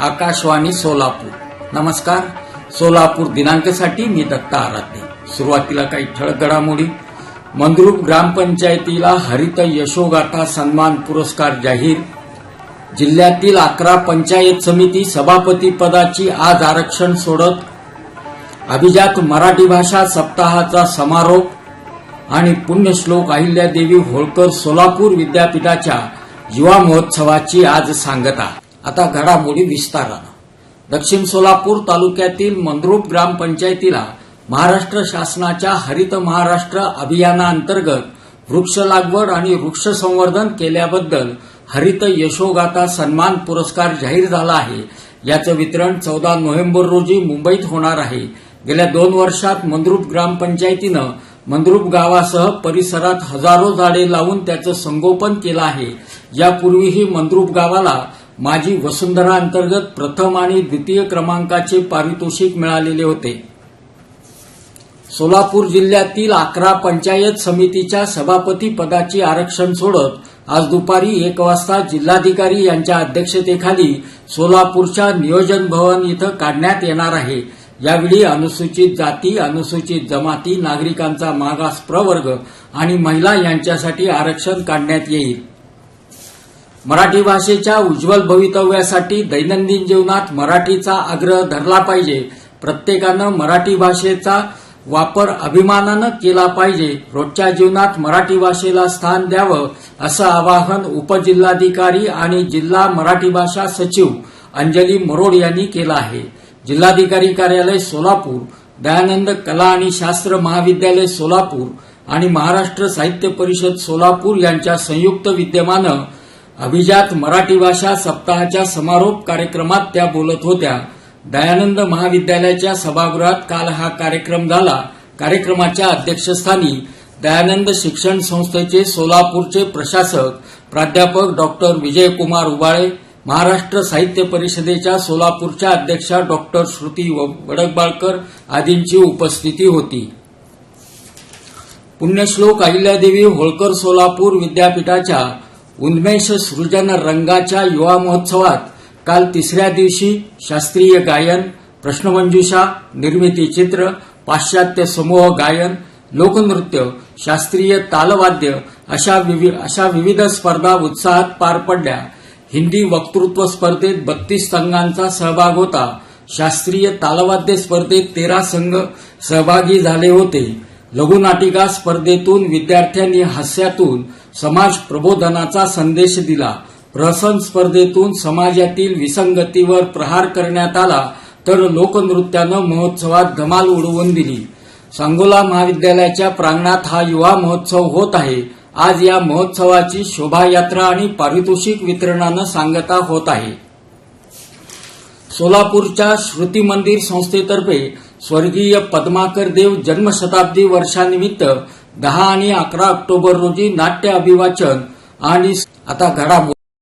आकाशवाणी सोलापूर. नमस्कार. सोलापूर दिनांकसाठी मी दत्ता आराध्य. सुरुवातीला काही ठळक घडामोडी. मंद्रुप ग्रामपंचायतीला हरित यशोगाथा सन्मान पुरस्कार जाहीर. जिल्ह्यातील अकरा पंचायत समिती सभापती पदाची आज आरक्षण सोडत. अभिजात मराठी भाषा सप्ताहाचा समारोप. आणि पुण्यश्लोक अहिल्यादेवी होळकर सोलापूर विद्यापीठाच्या युवा महोत्सवाची आज सांगता. आता घडामोडी विस्तारानं. दक्षिण सोलापूर तालुक्यातील मंद्रुप ग्रामपंचायतीला महाराष्ट्र शासनाच्या हरित महाराष्ट्र अभियानाअंतर्गत वृक्ष लागवड आणि वृक्ष संवर्धन केल्याबद्दल हरित यशोगाथा सन्मान पुरस्कार जाहीर झाला आहे. याचं वितरण चौदा नोव्हेंबर रोजी मुंबईत होणार आहे. गेल्या दोन वर्षात मंद्रुप ग्रामपंचायतीनं मंद्रुप गावासह परिसरात हजारो झाडे लावून त्याचं संगोपन केलं आहे. यापूर्वीही मंद्रुप गावाला माजी वसुंधरा अंतर्गत प्रथम आणि द्वितीय क्रमांकाचे पारितोषिक मिळालेले होते. सोलापूर जिल्ह्यातील अकरा पंचायत समितीच्या सभापती पदाची आरक्षण सोडत आज दुपारी एक वाजता जिल्हाधिकारी यांच्या अध्यक्षतेखाली सोलापूरच्या नियोजन भवन इथं काढण्यात येणार आहे. यावेळी अनुसूचित जाती अनुसूचित जमाती नागरिकांचा मागास प्रवर्ग आणि महिला यांच्यासाठी आरक्षण काढण्यात येईल. मराठी भाषेच्या उज्ज्वल भवितव्यासाठी दैनंदिन जीवनात मराठीचा आग्रह धरला पाहिजे. प्रत्येकानं मराठी भाषेचा वापर अभिमानानं केला पाहिजे. रोजच्या जीवनात मराठी भाषेला स्थान द्यावं असं आवाहन उपजिल्हाधिकारी आणि जिल्हा मराठी भाषा सचिव अंजली मरोड यांनी केलं आहे. जिल्हाधिकारी कार्यालय सोलापूर दयानंद कला आणि शास्त्र महाविद्यालय सोलापूर आणि महाराष्ट्र साहित्य परिषद सोलापूर यांच्या संयुक्त विद्यमानं अभिजात मराठी भाषा सप्ताहाच्या समारोप कार्यक्रमात त्या बोलत होत्या. दयानंद महाविद्यालयाच्या सभागृहात काल हा कार्यक्रम झाला. कार्यक्रमाच्या अध्यक्षस्थानी दयानंद शिक्षण संस्थेचे सोलापूरचे प्रशासक प्राध्यापक डॉक्टर विजयकुमार उबाळे महाराष्ट्र साहित्य परिषदेच्या सोलापूरच्या अध्यक्षा डॉक्टर श्रुती वडकबाळकर आदींची उपस्थिती होती. पुण्यश्लोक अहिल्यादेवी होळकर सोलापूर विद्यापीठाच्या उन्मेष सृजन रंगाच्या युवा महोत्सवात काल तिसऱ्या दिवशी शास्त्रीय गायन प्रश्नमंजुषा निर्मिती चित्र पाश्चात्य समूह गायन लोकनृत्य शास्त्रीय तालवाद्य अशा विवि अशा विविध स्पर्धा उत्साहात पार पडल्या. हिंदी वक्तृत्व स्पर्धेत बत्तीस संघांचा सहभाग होता. शास्त्रीय तालवाद्य स्पर्धेत तेरा संघ सहभागी झाले होते. लघुनाटिका स्पर्धेतून विद्यार्थ्यांनी हास्यातून समाज प्रबोधनाचा संदेश दिला. प्रहसन स्पर्धेतून समाजातील विसंगतीवर प्रहार करण्यात आला तर लोकनृत्यानं महोत्सवात धमाल उडवून दिली. सांगोला महाविद्यालयाच्या प्रांगणात हा युवा महोत्सव होत आहे. आज या महोत्सवाची शोभायात्रा आणि पारितोषिक वितरणानं सांगता होत आहे. सोलापूरच्या श्रुती मंदिर संस्थेतर्फे स्वर्गीय पद्माकर देव जन्मशताब्दी वर्षानिमित्त दहा आणि अकरा ऑक्टोबर रोजी नाट्य अभिवाचन आणि आता घडामोडी